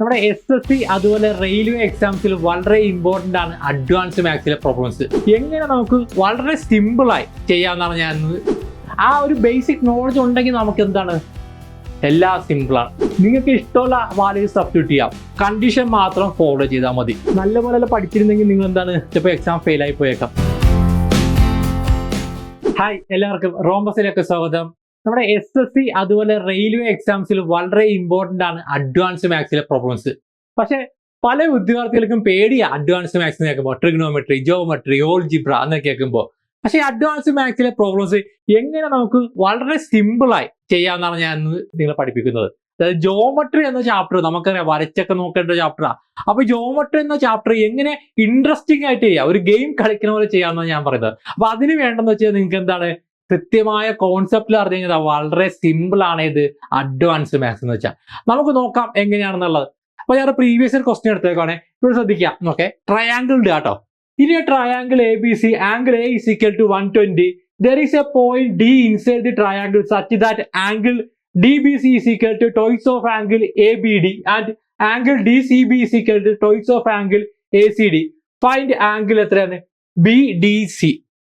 നമ്മുടെ S S C അതുപോലെ railway എക്സാംസിൽ വളരെ ഇമ്പോർട്ടന്റ് ആണ് അഡ്വാൻസ് മാത്സിലെ പ്രോബ്ലംസ് എങ്ങനെ നമുക്ക് വളരെ സിമ്പിളായി ചെയ്യാമെന്നാണ് ഞാൻ ആ ഒരു ബേസിക് നോളജ് ഉണ്ടെങ്കിൽ നമുക്ക് എന്താണ്? എല്ലാം സിമ്പിളാണ് നിങ്ങൾക്ക് ഇഷ്ടമുള്ള വാല്യൂ സബ്സ്റ്റിറ്റ്യൂട്ട് ചെയ്യാം. കണ്ടീഷൻ മാത്രം ഫോളോ ചെയ്താൽ മതി. നല്ല പോലെ പഠിച്ചിരുന്നെങ്കിൽ നിങ്ങൾ എന്താണ്? ചിലപ്പോൾ എക്സാം ഫെയിലായി പോയേക്കാം. ഹായ് എല്ലാവർക്കും റോംബസിലേക്ക് സ്വാഗതം. നമ്മുടെ എസ് എസ് സി അതുപോലെ റെയിൽവേ എക്സാംസിൽ വളരെ ഇമ്പോർട്ടന്റ് ആണ് അഡ്വാൻസ് മാത്സിലെ പ്രോബ്ലംസ് പക്ഷേ പല വിദ്യാർത്ഥികൾക്കും പേടിയാണ് അഡ്വാൻസ് മാത്സ് കേൾക്കുമ്പോൾ ട്രിഗ്നോമെട്രി ജോമെട്രി ഓൾജിബ്ര എന്നൊക്കെ കേൾക്കുമ്പോൾ പക്ഷേ അഡ്വാൻസ് മാത്സിലെ പ്രോബ്ലംസ് എങ്ങനെ നമുക്ക് വളരെ സിമ്പിളായി ചെയ്യാമെന്നാണ് ഞാൻ നിങ്ങളെ പഠിപ്പിക്കുന്നത്. അതായത് ജോമെട്രി എന്ന ചാപ്റ്റർ നമുക്കറിയാം. വരച്ചൊക്കെ നോക്കേണ്ട ചാപ്റ്ററാണ് അപ്പൊ ജോമെട്രി എന്ന ചാപ്റ്റർ എങ്ങനെ ഇൻട്രസ്റ്റിംഗ് ആയിട്ട് ചെയ്യാം? ഒരു ഗെയിം കളിക്കുന്ന പോലെ ചെയ്യാമെന്നാണ് ഞാൻ പറയുന്നത്. അപ്പൊ അതിന് വേണ്ടെന്ന് വെച്ചാൽ നിങ്ങൾക്ക് എന്താണ് കൃത്യമായ കോൺസെപ്റ്റിൽ അറിഞ്ഞു കഴിഞ്ഞാൽ വളരെ സിമ്പിൾ ആണ് ഇത് അഡ്വാൻസ് മാത്സ് എന്ന് വെച്ചാൽ നമുക്ക് നോക്കാം എങ്ങനെയാണെന്നുള്ളത്. അപ്പൊ ഞാൻ പ്രീവിയസ് ക്വസ്റ്റ്യൻ എടുത്തേക്കാണെ ഇവിടെ ശ്രദ്ധിക്കാം ഓക്കെ ട്രയാങ്കിൾ ഇടുക കേട്ടോ ഇനി triangle A B C angle A is equal to one twenty there is a point D inside the triangle such that angle D B C is equal to twice of angle A B D and angle D C B is equal to twice of angle A C D find angle എത്രയാണ്? B D C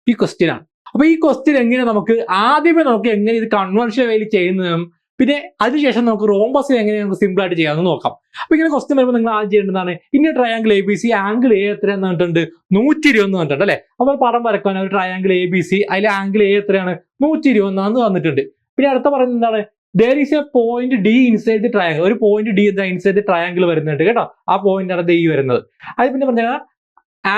ഈ question ആണ് അപ്പൊ ഈ question എങ്ങനെ നമുക്ക് ആദ്യമേ നമുക്ക് എങ്ങനെ ഇത് കൺവേർഷൻ വേയിൽ ചെയ്യുന്നതും പിന്നെ അതിനുശേഷം നമുക്ക് റോംബസ് എങ്ങനെ നമുക്ക് സിമ്പിൾ ആയിട്ട് ചെയ്യാമെന്ന് നോക്കാം. അപ്പൊ ഇങ്ങനെ ക്വസ്റ്റ്യൻ വരുമ്പോൾ നിങ്ങൾ ആദ്യം ചെയ്യേണ്ടതാണ് ഇന്ന triangle A B C angle A എത്ര എന്ന് പറഞ്ഞിട്ടുണ്ട്? നൂറ്റി ഇരുപത് പറഞ്ഞിട്ടുണ്ട് അല്ലെ? അപ്പോൾ പടം വരക്കാൻ ഒരു ട്രയാങ്കിൾ എ ബി സി അതിലെ ആംഗിൾ എ എത്രയാണ്? നൂറ്റി ഇരുപതെന്നാന്ന് വന്നിട്ടുണ്ട് പിന്നെ അടുത്ത പറയുന്നത് എന്താണ്? There is a point D inside the triangle ഒരു പോയിന്റ് ഡി എന്താ? ഇൻസൈഡ് ദി ട്രയാങ്കിൾ വരുന്നുണ്ട് കേട്ടോ. ആ പോയിന്റ് ആണ് ഈ വരുന്നത്. അത് പിന്നെ പറഞ്ഞാൽ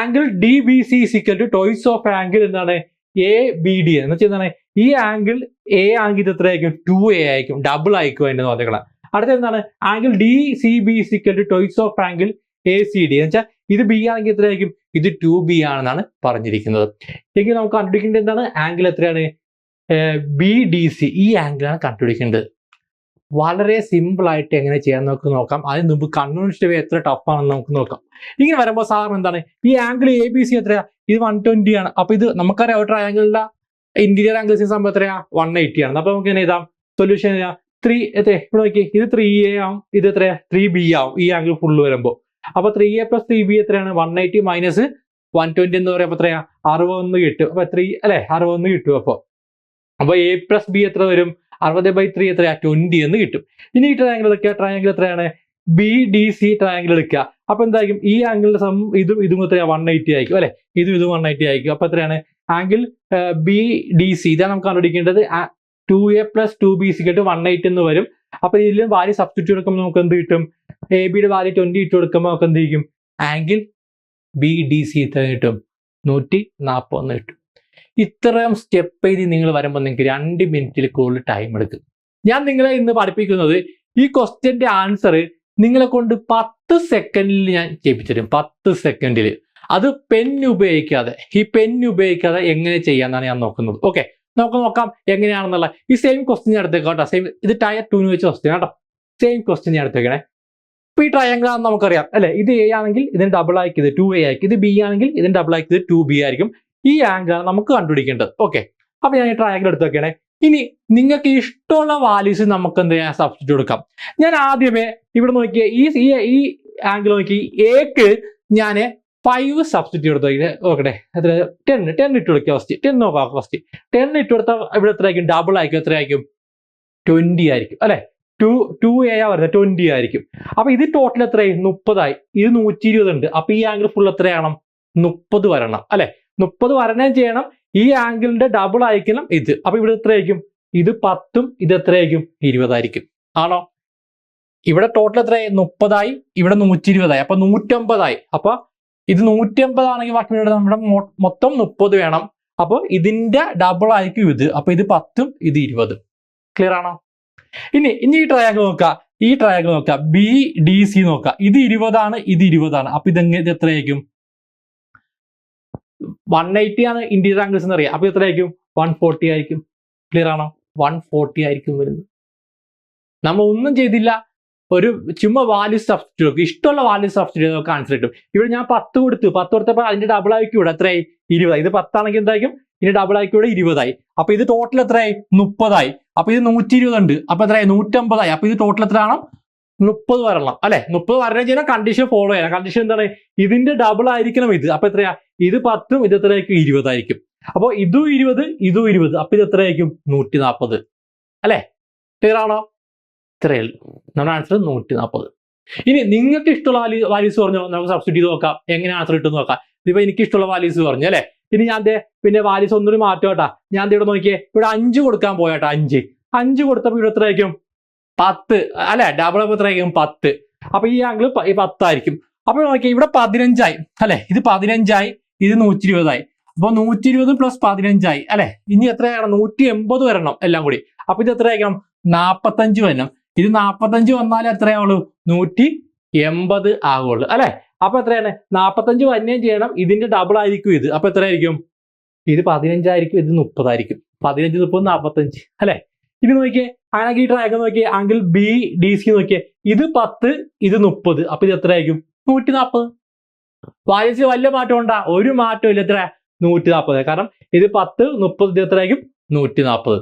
angle D B C to twice of angle എന്താണ്? എ ബി ഡി എന്ന് വെച്ചാൽ എന്താണ്? ഈ ആംഗിൾ എ ആംഗിൾ എത്രയായിരിക്കും? ടു എ ആയിരിക്കും. ഡബിൾ ആയിരിക്കും അതിന്റെ നോക്കുകളെ അടുത്ത എന്താണ്? Angle D C B സിക്കൽ to twice of angle A C D എന്ന് വെച്ചാൽ ഇത് ബി ആണെങ്കിൽ എത്രയായിരിക്കും? ഇത് ടു ബി ആണെന്നാണ് പറഞ്ഞിരിക്കുന്നത്. എങ്കിൽ നമുക്ക് കണ്ടുപിടിക്കേണ്ടത് എന്താണ്? ആംഗിൾ എത്രയാണ്? ബി ഡി സി ഈ ആംഗിളാണ് കണ്ടുപിടിക്കേണ്ടത്. വളരെ സിമ്പിൾ ആയിട്ട് എങ്ങനെ ചെയ്യാൻ നമുക്ക് നോക്കാം. അതിന് മുമ്പ് കൺവെൻഷൻ എത്ര ടഫാണെന്ന് നമുക്ക് നോക്കാം. ഇങ്ങനെ വരുമ്പോൾ സാറിന് എന്താണ്? ഈ ആംഗിൾ എ ബി സി എത്രയാ? ഇത് വൺ ട്വന്റി ആണ്. അപ്പൊ ഇത് നമുക്കറിയാം ഒരു ട്രയാങ്കിളിന്റെ ഇന്റീരിയർ ആംഗിൾസിന് സംഭവം എത്രയാ? വൺ എയ്റ്റി ആണ്. അപ്പൊ നമുക്ക് എഴുതാം? സൊല്യൂഷൻ ത്രീ എത്ര ഇവിടെ നോക്കി ഇത് ത്രീ എ ആവും. ഇത് എത്രയാ? ത്രീ ബി ആവും. ഈ ആംഗിൾ ഫുള്ള് വരുമ്പോൾ അപ്പൊ three A plus three B എത്രയാണ്? One eighty minus one twenty എന്ന് പറയുമ്പോൾ എത്രയാ? അറുപതൊന്ന് കിട്ടും. അപ്പൊ ത്രീ അല്ലെ? അറുപതൊന്ന് കിട്ടും അപ്പൊ. അപ്പൊ എ പ്ലസ് ബി എത്ര വരും? അറുപത് ബൈ ത്രീ എത്രയാ? ട്വന്റി എന്ന് കിട്ടും. ഇനി ഈ ട്രയാങ്കിൾ എടുക്കുക. ട്രയാങ്കിൾ എത്രയാണ്? ബി ഡി സി ട്രയാങ്കിൾ എടുക്കുക. അപ്പൊ എന്തായിരിക്കും? ഈ ആംഗിളിന്റെ സം ഇതും ഇതും എത്രയാ വൺ എയ്റ്റി ആയിരിക്കും അല്ലെ? ഇതും ഇതും വൺ എയ്റ്റി ആയിരിക്കും. അപ്പൊ എത്രയാണ്? ആംഗിൾ ബി ഡി സി ഇതാണ് നമുക്ക് കണ്ടുപിടിക്കേണ്ടത്. Two A plus two B C കേട്ട് വൺ എയ്റ്റ് എന്ന് വരും. അപ്പൊ ഇതിൽ വാല്യൂ സബ്സ്റ്റിറ്റ്യൂട്ട് എടുക്കുമ്പോൾ നമുക്ക് എന്ത് കിട്ടും? എ ബിയുടെ വാല്യൂ ട്വന്റി ഇട്ട് കൊടുക്കുമ്പോൾ നമുക്ക് എന്ത് ചെയ്യും ആംഗിൾ ബി ഡി സി എത്ര കിട്ടും. നൂറ്റി നാൽപ്പത്തൊന്ന് കിട്ടും. ഇത്രയും സ്റ്റെപ്പ് ചെയ്ത് നിങ്ങൾ വരുമ്പോൾ നിങ്ങൾക്ക് രണ്ട് മിനിറ്റിൽ കൂടുതൽ ടൈം എടുക്കും. ഞാൻ നിങ്ങളെ ഇന്ന് പഠിപ്പിക്കുന്നത് ഈ ക്വസ്റ്റ്യന്റെ ആൻസർ നിങ്ങളെ കൊണ്ട് പത്ത് സെക്കൻഡിൽ ഞാൻ ചെയ്യിപ്പിച്ചു തരും പത്ത് സെക്കൻഡിൽ അത് പെൻ ഉപയോഗിക്കാതെ ഈ പെൻ ഉപയോഗിക്കാതെ എങ്ങനെ ചെയ്യാന്നാണ് ഞാൻ നോക്കുന്നത്. ഓക്കെ നമുക്ക് നോക്കാം എങ്ങനെയാണെന്നുള്ള. ഈ സെയിം ക്വസ്റ്റ്യൻ ഞാൻ എടുത്തേക്കാം കേട്ടോ. സെയിം ഇത് ടയർ ടൂന് വെച്ച ക്വസ്റ്റ്യൻ കേട്ടോ. സെയിം ക്വസ്റ്റ്യൻ ഞാൻ എടുത്തേക്കണേ. ഇപ്പൊ ഈ ട്രയാങ്കിൾ ആണെന്ന് നമുക്കറിയാം അല്ലെ? ഇത് എ ആണെങ്കിൽ ഇതിന് ഡബിൾ ആക്കിയത് ടു എ ആയിരിക്കും. ഇത് ബി ആണെങ്കിൽ ഇതിന് ഡബിൾ ആക്കിയത് ടു ബി ആയിരിക്കും. ഈ ആംഗിൾ ആണ് നമുക്ക് കണ്ടുപിടിക്കേണ്ടത്. ഓക്കെ അപ്പൊ ഞാൻ ഈ ട്രയാങ്കിൾ എടുത്തേക്കണേ ഇനി നിങ്ങൾക്ക് ഇഷ്ടമുള്ള വാല്യൂസ് നമുക്ക് എന്ത് ചെയ്യാം? സബ്സ്റ്റിറ്റ്യൂട്ട് കൊടുക്കാം ഞാൻ ആദ്യമേ ഇവിടെ നോക്കിയ ഈ ഈ ആംഗിൾ നോക്കി എക്ക് ഞാൻ ഫൈവ് സബ്സ്റ്റിറ്റ്യൂട്ട് എടുത്ത് നോക്കട്ടെ. എത്ര? ടെൻ ടെൻ ഇട്ട് കൊടുക്കുക ഫസ്റ്റ് ടെൻ നോക്കാം ഫസ്റ്റ് ടെൻ ഇട്ട് കൊടുത്താൽ ഇവിടെ എത്ര ആയിരിക്കും ഡബിൾ ആയിരിക്കും. എത്ര ആയിരിക്കും ട്വന്റി ആയിരിക്കും. അല്ലെ? ടു ടു എ ആ വരുന്നത്. ട്വന്റി ആയിരിക്കും. അപ്പൊ ഇത് ടോട്ടൽ എത്രയായി? മുപ്പതായി. ഇത് നൂറ്റി ഇരുപത് ഉണ്ട് അപ്പൊ ഈ ആംഗിൾ ഫുൾ എത്രയാകണം മുപ്പത് വരണം. അല്ലെ? മുപ്പത് വരണം ചെയ്യണം. ഈ ആംഗിളിന്റെ ഡബിൾ ആയിരിക്കണം ഇത്. അപ്പൊ ഇവിടെ എത്രയായിരിക്കും ഇത് പത്തും ഇത് എത്രയായിരിക്കും ഇരുപതായിരിക്കും ആണോ? ഇവിടെ ടോട്ടൽ എത്രയായി മുപ്പതായി. ഇവിടെ നൂറ്റി ഇരുപതായി അപ്പൊ നൂറ്റമ്പതായി അപ്പൊ ഇത് നൂറ്റമ്പതാണെങ്കിൽ ബാക്കി നമ്മുടെ മൊത്തം മുപ്പത് വേണം. അപ്പൊ ഇതിന്റെ ഡബിൾ ആയിരിക്കും ഇത്. അപ്പൊ ഇത് പത്തും ഇത് ഇരുപതും. ക്ലിയർ ആണോ? ഇനി ഇനി ഈ ട്രയാങ്കിൾ നോക്കുക ഈ ട്രയാങ്കിൾ നോക്കുക ബി ഡി സി നോക്കുക ഇത് ഇരുപതാണ് ഇത് ഇരുപതാണ്. അപ്പൊ ഇതെങ്ങനെ ഇത് എത്രയായിരിക്കും വൺ എയ്റ്റി ആണ് ഇന്റീരിയർ ആംഗിൾസ് എന്ന് അറിയാം. അപ്പൊ എത്ര എത്രയായിരിക്കും? വൺ ഫോർട്ടി ആയിരിക്കും. ക്ലിയർ ആണോ? വൺ ഫോർട്ടി ആയിരിക്കും വരുന്നത്. നമ്മൾ ഒന്നും ചെയ്തില്ല. ഒരു ചുമ്മാ വാല്യൂ സബ്സ്റ്റിറ്റ്യൂട്ട് നോക്കും. ഇഷ്ടമുള്ള വാല്യൂ സബ്സ്റ്റിറ്റ്യൂട്ട് നമുക്ക് ആൻസർ കിട്ടും. ഇവിടെ ഞാൻ പത്ത് കൊടുത്തു. പത്ത് കൊടുത്തപ്പോൾ അതിന്റെ ഡബിൾ ആയിരിക്കും ഇവിടെ എത്രയായി? ഇരുപതായി. ഇത് പത്താണെങ്കിൽ എന്തായിരിക്കും? ഇനി ഡബിൾ ആയിരിക്കും ഇവിടെ ഇരുപതായി. അപ്പൊ ഇത് ടോട്ടൽ എത്രയായി? മുപ്പതായി. അപ്പൊ ഇത് നൂറ്റി ഇരുപത് ഉണ്ട് അപ്പൊ എത്രയായി? നൂറ്റമ്പതായി. അപ്പൊ ഇത് ടോട്ടൽ എത്രയാണ് മുപ്പത് വരണം അല്ലെ? മുപ്പത് വരണം ചെയ്യുന്ന കണ്ടീഷൻ ഫോളോ ചെയ്യണം. കണ്ടീഷൻ എന്താണ്? ഇതിന്റെ ഡബിൾ ആയിരിക്കണം ഇത്. അപ്പൊ എത്രയാ? ഇത് പത്തും ഇത് എത്രയായിരിക്കും? ഇരുപതായിരിക്കും അപ്പൊ ഇതും ഇരുപത് ഇതും ഇരുപത്. അപ്പൊ ഇത് എത്രയായിരിക്കും? നൂറ്റി നാൽപ്പത് അല്ലെ? ക്ലിയർ ആണോ? ഇത്രയേ നമ്മുടെ ആൻസർ നൂറ്റി നാൽപ്പത് ഇനി നിങ്ങൾക്ക് ഇഷ്ടമുള്ള വാല്യൂ വാല്യൂസ് പറഞ്ഞോ? നമുക്ക് സബ്സ്റ്റിറ്റ് ചെയ്ത് നോക്കാം. എങ്ങനെ ആൻസർ കിട്ടും നോക്കാം. ഇപ്പൊ എനിക്ക് ഇഷ്ടമുള്ള വാല്യൂസ് പറഞ്ഞു അല്ലെ? ഇനി ഞാൻ പിന്നെ വാല്യൂസ് ഒന്നും മാറ്റോട്ടാ ഞാൻ ഇവിടെ നോക്കിയേ. ഇവിടെ അഞ്ച് കൊടുക്കാൻ പോയാട്ടാ അഞ്ച്. അഞ്ച് കൊടുത്തപ്പോൾ ഇവിടെ എത്രയായിരിക്കും? പത്ത് അല്ലെ? ഡബിൾ എത്രയായിരിക്കും? പത്ത്. അപ്പൊ ഈ ആംഗിൾ പത്തായിരിക്കും. അപ്പൊ നോക്കിയാൽ ഇവിടെ പതിനഞ്ചായി അല്ലെ? ഇത് പതിനഞ്ചായി ഇത് നൂറ്റി ഇരുപതായി അപ്പൊ നൂറ്റി ഇരുപത് പ്ലസ് പതിനഞ്ചായി അല്ലെ? ഇനി എത്രയാണ്? നൂറ്റി എൺപത് വരണം എല്ലാം കൂടി. അപ്പൊ ഇത് എത്രയായിരിക്കണം? നാപ്പത്തഞ്ച് വരണം. ഇത് നാപ്പത്തഞ്ച് വന്നാൽ എത്രയാവുള്ളൂ? നൂറ്റി എൺപത് ആകുള്ളൂ അല്ലെ? അപ്പൊ എത്രയാണ്? നാപ്പത്തഞ്ച് വന്നേം ചെയ്യണം. ഇതിന്റെ ഡബിൾ ആയിരിക്കും ഇത്. അപ്പൊ എത്രയായിരിക്കും? ഇത് പതിനഞ്ചായിരിക്കും ഇത് മുപ്പതായിരിക്കും. പതിനഞ്ച് മുപ്പത് നാപ്പത്തഞ്ച് അല്ലെ? ഇത് നോക്കിയേ ആനഗി ട്രാക്ക് നോക്കിയേ ആംഗിൾ ബി ഡി സി നോക്കിയേ ഇത് പത്ത് ഇത് മുപ്പത്. അപ്പൊ ഇത് എത്രയായിരിക്കും? നൂറ്റി നാൽപ്പത് വാല്യൂസിൽ വലിയ മാറ്റം ഉണ്ടാ ഒരു മാറ്റം ഇല്ല എത്ര നൂറ്റി നാൽപ്പത് കാരണം ഇത് പത്ത് മുപ്പത് ഇത് എത്രയായിരിക്കും? നൂറ്റി നാൽപ്പത്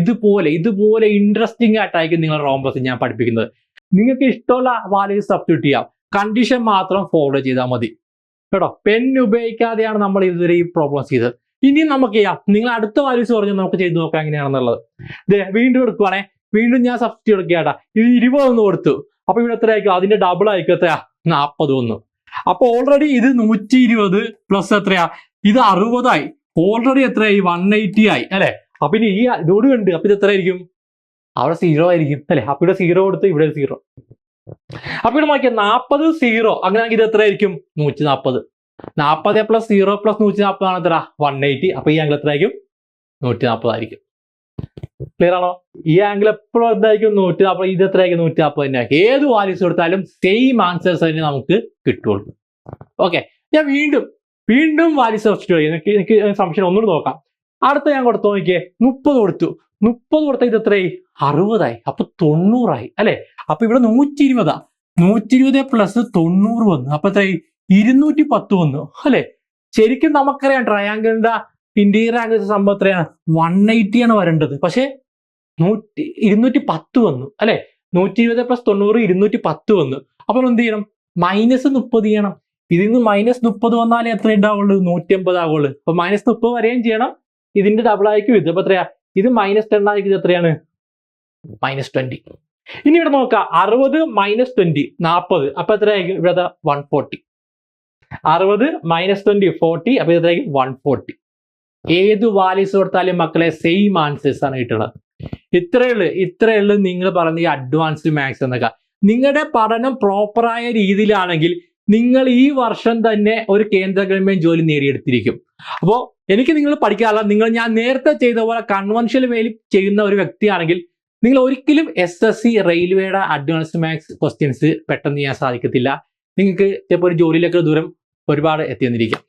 ഇതുപോലെ ഇതുപോലെ ഇൻട്രസ്റ്റിംഗ് ആയിട്ടായിരിക്കും നിങ്ങൾ റോംബസ് ഞാൻ പഠിപ്പിക്കുന്നത്. നിങ്ങൾക്ക് ഇഷ്ടമുള്ള വാല്യൂസ് സബ്സ്റ്റിറ്റ്യൂട്ട് ചെയ്യാം. കണ്ടീഷൻ മാത്രം ഫോളോ ചെയ്താൽ മതി. കേട്ടോ? പെൻ ഉപയോഗിക്കാതെയാണ് നമ്മൾ ഇതുവരെ ഈ പ്രോബ്ലംസ് ചെയ്തത്. ഇനി നമുക്ക് ചെയ്യാം. നിങ്ങൾ അടുത്ത വാല്യൂസ് പറഞ്ഞു നമുക്ക് ചെയ്ത് നോക്കാം എങ്ങനെയാണെന്നുള്ളത്. ദേ വീണ്ടും എടുക്കുവാണേ. വീണ്ടും ഞാൻ സബ്സ്റ്റിറ്റ്യൂട്ട് എടുക്കുകയാട്ടാ ഇത് ഇരുപതൊന്ന് കൊടുത്തു. അപ്പൊ ഇവിടെ എത്ര ആയിരിക്കും? അതിന്റെ ഡബിൾ ആയിരിക്കും എത്രയാ? നാൽപ്പത് ഒന്ന്. അപ്പൊ ഓൾറെഡി ഇത് നൂറ്റി ഇരുപത് പ്ലസ് എത്രയാ? ഇത് അറുപതായി. ഓൾറെഡി എത്രയായി? വൺ എയ്റ്റി ആയി. അല്ലെ? അപ്പൊ ഇനി ഈ ഇതോട് കണ്ട്. അപ്പൊ ഇത് എത്ര ആയിരിക്കും അവിടെ സീറോ ആയിരിക്കും. അല്ലെ? അപ്പൊ ഇവിടെ സീറോ കൊടുത്ത് ഇവിടെ സീറോ അപ്പൊ ഇവിടെ നോക്കിയാൽ നാൽപ്പത് സീറോ അങ്ങനെയാണെങ്കിൽ ഇത് എത്രയായിരിക്കും? നൂറ്റി നാൽപ്പത് നാൽപ്പത് പ്ലസ് സീറോ പ്ലസ് നൂറ്റി നാൽപ്പതാണ് എത്ര വൺ എയ്റ്റി അപ്പൊ ഈ ആംഗിൾ എത്രയായിരിക്കും? നൂറ്റി നാൽപ്പതായിരിക്കും ക്ലിയർ ആണോ? ഈ ആംഗിൾ എപ്പോഴും എന്തായിരിക്കും? നൂറ്റി നാൽപ്പത് ഇത് എത്രയായിരിക്കും? നൂറ്റി നാൽപ്പത് തന്നെ ഏത് വാല്യൂസ് കൊടുത്താലും സെയിം ആൻസേഴ്സ് തന്നെ നമുക്ക് കിട്ടുള്ളൂ. ഓക്കെ ഞാൻ വീണ്ടും വീണ്ടും വാല്യൂസ് സബ്സ്റ്റിറ്റ്യൂട്ട് ചെയ്യും. എനിക്ക് എനിക്ക് സംശയം ഒന്നുകൂടി നോക്കാം. അടുത്ത ഞാൻ കൊടുത്തു നോക്കിയേ. മുപ്പത് കൊടുത്തു. മുപ്പത് കൊടുത്ത ഇത് എത്രയായി? അറുപതായി. അപ്പൊ തൊണ്ണൂറായി. അല്ലെ? അപ്പൊ ഇവിടെ നൂറ്റി ഇരുപതാ നൂറ്റി ഇരുപത് പ്ലസ് തൊണ്ണൂറ് വന്നു. അപ്പൊ എത്രയായി? ഇരുന്നൂറ്റി പത്ത് വന്നു അല്ലെ? ശരിക്കും നമുക്കറിയാം ട്രയാങ്കിളിന്റെ ഇന്റീരിയർ ആംഗിൾ സംഭവം എത്രയാണ്? വൺ എയ്റ്റി ആണ് വരേണ്ടത്. പക്ഷേ നൂറ്റി ഇരുന്നൂറ്റി പത്ത് വന്നു. അല്ലെ? നൂറ്റി ഇരുപത് പ്ലസ് തൊണ്ണൂറ് ഇരുന്നൂറ്റി പത്ത് വന്നു. അപ്പൊ എന്ത് ചെയ്യണം? മൈനസ് മുപ്പത് ചെയ്യണം. ഇതിൽ നിന്ന് മൈനസ് മുപ്പത് വന്നാലേ എത്ര ഉണ്ടാവുള്ളൂ? നൂറ്റി അമ്പത് ആവുള്ളൂ. അപ്പൊ മൈനസ് മുപ്പത് വരെയും ചെയ്യണം. ഇതിന്റെ ഡബിൾ ആയിരിക്കും ഇത്. അപ്പൊ എത്രയാ? ഇത് മൈനസ് ടെൻ ആയിരിക്കും. ഇത് എത്രയാണ്? മൈനസ് ട്വന്റി ഇനി ഇവിടെ നോക്കാം. അറുപത് മൈനസ് ട്വന്റി നാൽപ്പത് അപ്പൊ എത്രയായിരിക്കും? ഇവിടെ വൺ ഫോർട്ടി അറുപത് മൈനസ് ട്വന്റി ഫോർട്ടി അപ്പൊ ഇതിലേക്ക് വൺ ഫോർട്ടി ഏത് വാല്യൂസ് കൊടുത്താലും മക്കളെ സെയിം ആൻസേഴ്സ് ആണ് കിട്ടുന്നത്. ഇത്രയുള്ളു ഇത്രയുള്ളു നിങ്ങൾ പറഞ്ഞ ഈ അഡ്വാൻസ്ഡ് മാത്സ് എന്നൊക്കെ. നിങ്ങളുടെ പഠനം പ്രോപ്പറായ രീതിയിലാണെങ്കിൽ നിങ്ങൾ ഈ വർഷം തന്നെ ഒരു കേന്ദ്ര ഗവൺമെന്റ് ജോലി നേടിയെടുത്തിരിക്കും. അപ്പോൾ എനിക്ക് നിങ്ങൾ പഠിക്കാനുള്ള നിങ്ങൾ ഞാൻ നേരത്തെ ചെയ്ത പോലെ കൺവെൻഷണൽ വേലി ചെയ്യുന്ന ഒരു വ്യക്തിയാണെങ്കിൽ നിങ്ങൾ ഒരിക്കലും എസ് എസ് സി റെയിൽവേയുടെ അഡ്വാൻസ്ഡ് മാത്സ് ക്വസ്റ്റ്യൻസ് പെട്ടെന്ന് ചെയ്യാൻ സാധിക്കത്തില്ല. നിങ്ങൾക്ക് ചിലപ്പോൾ ഒരു ജോലിയിലേക്ക് ദൂരം ഒരുപാട് എത്തിയെന്നിരിക്കാം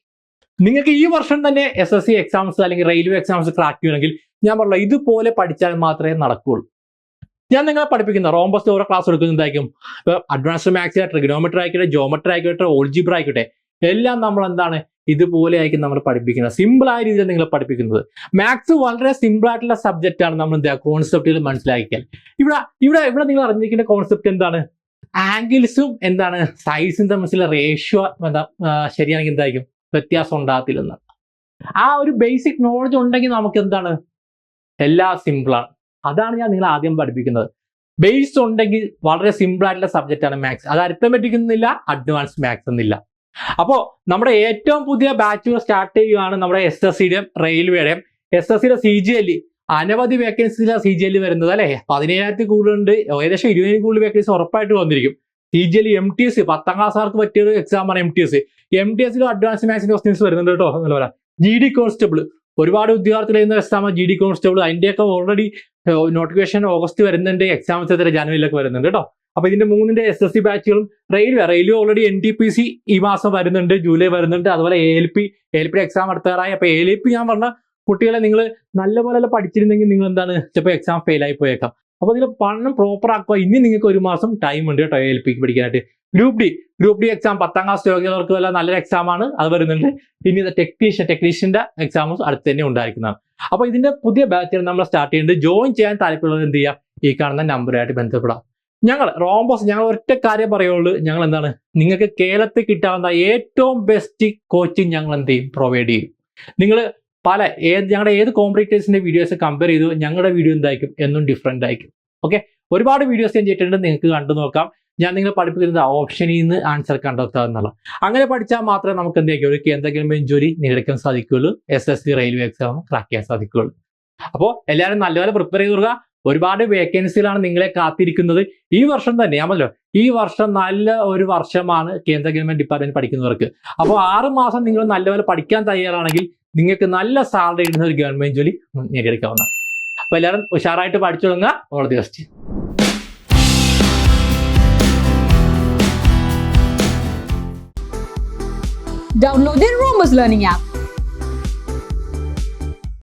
നിങ്ങൾക്ക് ഈ വർഷം തന്നെ എസ് എസ് സി എക്സാംസ് അല്ലെങ്കിൽ റെയിൽവേ എക്സാംസ് ക്രാക്ക് ചെയ്യണമെങ്കിൽ ഞാൻ പറഞ്ഞ ഇതുപോലെ പഠിച്ചാൽ മാത്രമേ നടക്കുകയുള്ളൂ ഞാൻ നിങ്ങളെ പഠിപ്പിക്കുന്ന റോംബസ് ഓരോ ക്ലാസ് എടുക്കുന്നതായിരിക്കും അഡ്വാൻസ്ഡ് മാത്സ് ട്രിഗണോമെട്രി ആയിക്കോട്ടെ ജോമെട്രി ആയിക്കോട്ടെ ഓൾജിബ്ര ആയിക്കോട്ടെ എല്ലാം നമ്മൾ എന്താണ്? ഇതുപോലെ ആയിരിക്കും നമ്മൾ പഠിപ്പിക്കുന്നത്. സിമ്പിൾ ആയ രീതിയിൽ നിങ്ങൾ പഠിപ്പിക്കുന്നത്. മാത്സ് വളരെ സിമ്പിൾ ആയിട്ടുള്ള സബ്ജക്റ്റ് ആണ് നമ്മൾ എന്താ കോൺസെപ്റ്റുകൾ മനസ്സിലാക്കിയാൽ ഇവിടെ ഇവിടെ ഇവിടെ നിങ്ങൾ അറിഞ്ഞിരിക്കുന്ന കോൺസെപ്റ്റ് എന്താണ്? ആംഗിൾസും എന്താണ് സൈസും തമ്മിലുള്ള റേഷ്യോ എന്താ ശരിയാണെങ്കിൽ എന്തായിരിക്കും? വ്യത്യാസം ഉണ്ടാകത്തില്ലെന്ന്. ആ ഒരു ബേസിക് നോളജ് ഉണ്ടെങ്കിൽ നമുക്ക് എന്താണ്? എല്ലാം സിമ്പിളാണ് അതാണ് ഞാൻ നിങ്ങൾ ആദ്യം പഠിപ്പിക്കുന്നത്. ബേസ് ഉണ്ടെങ്കിൽ വളരെ സിമ്പിൾ ആയിട്ടുള്ള സബ്ജക്റ്റ് ആണ് മാത്സ് അത് അരിത്തമെറ്റിക് എന്നില്ല അഡ്വാൻസ് മാത്സ് എന്നില്ല അപ്പോൾ നമ്മുടെ ഏറ്റവും പുതിയ ബാച്ചുകൾ സ്റ്റാർട്ട് ചെയ്യുകയാണ് നമ്മുടെ എസ് എസ് സിയുടെയും റെയിൽവേയുടെയും എസ് എസ് സിയുടെ സി ജി എൽ അനവധി വേക്കൻസിയിലാണ് സി ജി എല്ലിൽ വരുന്നത് അല്ലെ? പതിനേഴായിരത്തി കൂടുതലുണ്ട്. ഏകദേശം ഇരുപതിന് കൂടുതൽ വേക്കൻസി ഉറപ്പായിട്ട് വന്നിരിക്കും. C G L M T S പത്താം ക്ലാസ്സുകാർക്ക് പറ്റിയ ഒരു എക്സാം ആണ് M T S M T എസിലും advance മാത്സിന്റെ ക്വസ്റ്റ്യൻസ് വരുന്നുണ്ട് കേട്ടോ എന്നല്ല പറയാം ജി ഡി കോൺസ്റ്റബിൾ ഒരുപാട് വിദ്യാർത്ഥികൾ എഴുതുന്ന എക്സാം ജി ഡി കോൺസ്റ്റബിൾ അതിന്റെയൊക്കെ ഓൾറെഡി നോട്ടിഫിക്കേഷൻ ഓഗസ്റ്റ് വരുന്നുണ്ട് എക്സാംസ് എത്ര ജനുവരിയിലൊക്കെ വരുന്നുണ്ട് കേട്ടോ. അപ്പൊ ഇതിന്റെ മൂന്നിന്റെ S S C ബാച്ചുകളും railway railway already N T P C ഈ മാസം വരുന്നുണ്ട് ജൂലൈ വരുന്നുണ്ട്. അതുപോലെ A L P L P exam അടുത്തതായി. അപ്പൊ എ എൽ പി ഞാൻ പറഞ്ഞ കുട്ടികളെ നിങ്ങൾ നല്ലപോലെ പഠിച്ചിരുന്നെങ്കിൽ നിങ്ങൾ എന്താണ് ചിലപ്പോൾ എക്സാം ഫെയിൽ ആയി പോയേക്കാം. അപ്പൊ ഇതിൽ പഠനം പ്രോപ്പർ ആക്കുക. ഇനി നിങ്ങൾക്ക് ഒരു മാസം ടൈം ഉണ്ട് കേട്ടോ എൽ പിക്ക് പഠിക്കാനായിട്ട്. Group D group D exam പത്താം ക്ലാസ് യോഗ്യതകൾക്ക് വല്ല നല്ലൊരു എക്സാം ആണ്. അത് വരുന്നുണ്ട്. ഇനി ടെക്നീഷ്യൻ ടെക്നീഷ്യന്റെ എക്സാമും അടുത്ത് തന്നെ ഉണ്ടായിരിക്കുന്നതാണ്. അപ്പൊ ഇതിന്റെ പുതിയ ബാച്ച് നമ്മൾ സ്റ്റാർട്ട് ചെയ്യുന്നുണ്ട് ജോയിൻ ചെയ്യാൻ താല്പര്യമുള്ളത് എന്ത് ചെയ്യാം? ഈ കാണുന്ന നമ്പറുമായിട്ട് ബന്ധപ്പെടാം. ഞങ്ങൾ റോംബോസ് ഞങ്ങൾ ഒറ്റ കാര്യം പറയുള്ളൂ. ഞങ്ങൾ എന്താണ് നിങ്ങൾക്ക് കേരളത്തിൽ കിട്ടാവുന്ന ഏറ്റവും ബെസ്റ്റ് കോച്ചിങ് ഞങ്ങൾ എന്ത് ചെയ്യും? പ്രൊവൈഡ് ചെയ്യും. നിങ്ങൾ പല ഏത് ഞങ്ങളുടെ ഏത് കോമ്പറ്റേറ്റേഴ്സിന്റെ വീഡിയോസ് കമ്പയർ ചെയ്തു ഞങ്ങളുടെ വീഡിയോ എന്തായിരിക്കും എന്നും ഡിഫറെന്റ് ആയിരിക്കും. ഓക്കെ ഒരുപാട് വീഡിയോസ് ഞാൻ ചെയ്തിട്ടുണ്ട് നിങ്ങൾക്ക് കണ്ടു നോക്കാം. ഞാൻ നിങ്ങളെ പഠിപ്പിക്കുന്നത് ഓപ്ഷനിൽ നിന്ന് ആൻസർ കണ്ടെത്തുക എന്നുള്ള അങ്ങനെ പഠിച്ചാൽ മാത്രമേ നമുക്ക് എന്തെങ്കിലും ഒരു എന്തെങ്കിലും ജോലി നേടിക്കാൻ സാധിക്കുകയുള്ളൂ. S S C railway exam crack ചെയ്യാൻ സാധിക്കുകയുള്ളൂ. അപ്പോൾ എല്ലാവരും നല്ലപോലെ പ്രിപ്പയർ ചെയ്ത് കൊടുക്കുക ഒരുപാട് വേക്കൻസികളാണ് നിങ്ങളെ കാത്തിരിക്കുന്നത്. ഈ വർഷം തന്നെ ആമല്ലോ ഈ വർഷം നല്ല ഒരു വർഷമാണ് കേന്ദ്ര ഗവൺമെന്റ് ഡിപ്പാർട്ട്മെന്റ് പഠിക്കുന്നവർക്ക്. അപ്പോൾ ആറ് മാസം നിങ്ങൾ നല്ലപോലെ പഠിക്കാൻ തയ്യാറാണെങ്കിൽ നിങ്ങൾക്ക് നല്ല സാലറി കിട്ടുന്ന ഒരു ഗവൺമെന്റ് ജോലി നേടിയെടുക്കാവുന്ന അപ്പോൾ എല്ലാവരും ഉഷാറായിട്ട് പഠിച്ചു തുടങ്ങുക. All the best Download the